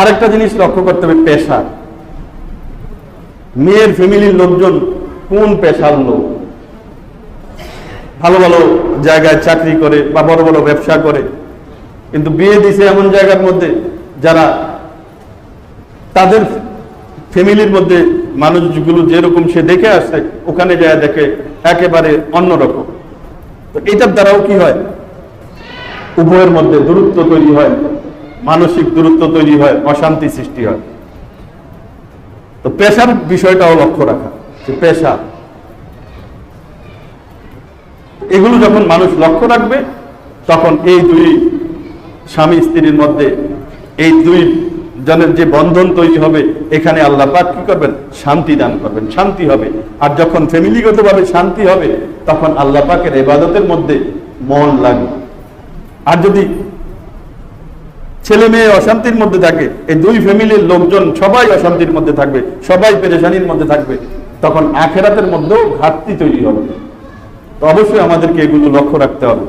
আরেকটা জিনিস লক্ষ্য করতে হবে, পেশা। মেয়ের ফ্যামিলির লোকজন কোন পেশার লোক? ভালো ভালো জায়গায় চাকরি করে বা বড় বড় ব্যবসা করে, কিন্তু বিয়ে দিছে এমন জায়গার মধ্যে যারা তাদের ফ্যামিলির মধ্যে মানুষগুলো যেরকম সে দেখে আসে, ওখানে যায় দেখে একেবারে অন্যরকম। তো এটার দ্বারাও কি হয়? উভয়ের মধ্যে দূরত্ব তৈরি হয়। মানসিক দূরত্ব তৈরি হয়, অশান্তি সৃষ্টি হয়। তো পেশার বিষয়টাও লক্ষ্য রাখা, যে পেশা এগুলো যখন মানুষ লক্ষ্য রাখবে, তখন এই দুই স্বামী স্ত্রীর মধ্যে, এই দুই জনের যে বন্ধন তৈরি হবে, এখানে আল্লাহ পাক কি করবেন? শান্তি দান করবেন, শান্তি হবে। আর যখন ফ্যামিলিগতভাবে শান্তি হবে, তখন আল্লাহ পাকের এবাদতের মধ্যে মন লাগবে। আর যদি ছেলে মেয়ে অশান্তির মধ্যে থাকে, এই দুই ফ্যামিলির লোকজন সবাই অশান্তির মধ্যে থাকবে, সবাই পেরেশানির মধ্যে থাকবে, তখন আখেরাতের মধ্যেও ঘাটতি তৈরি হবে। তো অবশ্যই আমাদেরকে এগুলো লক্ষ্য রাখতে হবে।